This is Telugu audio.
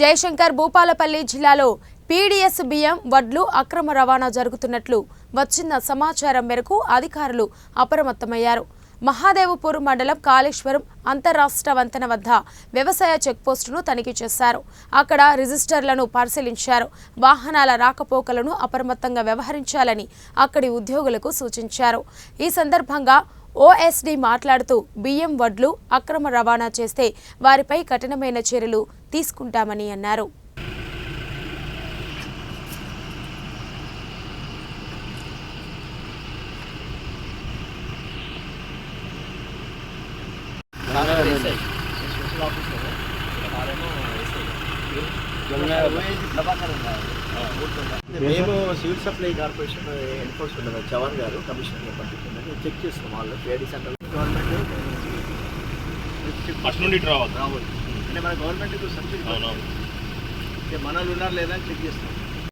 జయశంకర్ భూపాలపల్లి జిల్లాలో పీడీఎస్ బియ్యం వడ్లు అక్రమ రవాణా జరుగుతున్నట్లు వచ్చిన సమాచారం మేరకు అధికారులు అప్రమత్తమయ్యారు. మహాదేవపూర్ మండలం కాళేశ్వరం అంతరాష్ట్ర వంతెన వద్ద వ్యవసాయ చెక్పోస్టును తనిఖీ చేశారు. అక్కడ రిజిస్టర్లను పరిశీలించారు. వాహనాల రాకపోకలను అప్రమత్తంగా వ్యవహరించాలని అక్కడి ఉద్యోగులకు సూచించారు. ఈ సందర్భంగా ఓఎస్డీ మాట్లాడుతూ బియ్యం వడ్లు అక్రమ రవాణా చేస్తే వారిపై కఠినమైన చర్యలు తీసుకుంటామని అన్నారు మేము civil supply corporation enforcement Chavan గారు కమిషనర్ పంపించిందని చెక్ చేస్తాం వాళ్ళు ఏడీ సెంటర్ గవర్నమెంట్ ఫస్ట్ నుండి రావద్దు రావద్దు అంటే మన గవర్నమెంట్ సబ్సిడీ మనలు ఉన్నారు లేదా అని చెక్ చేస్తాం.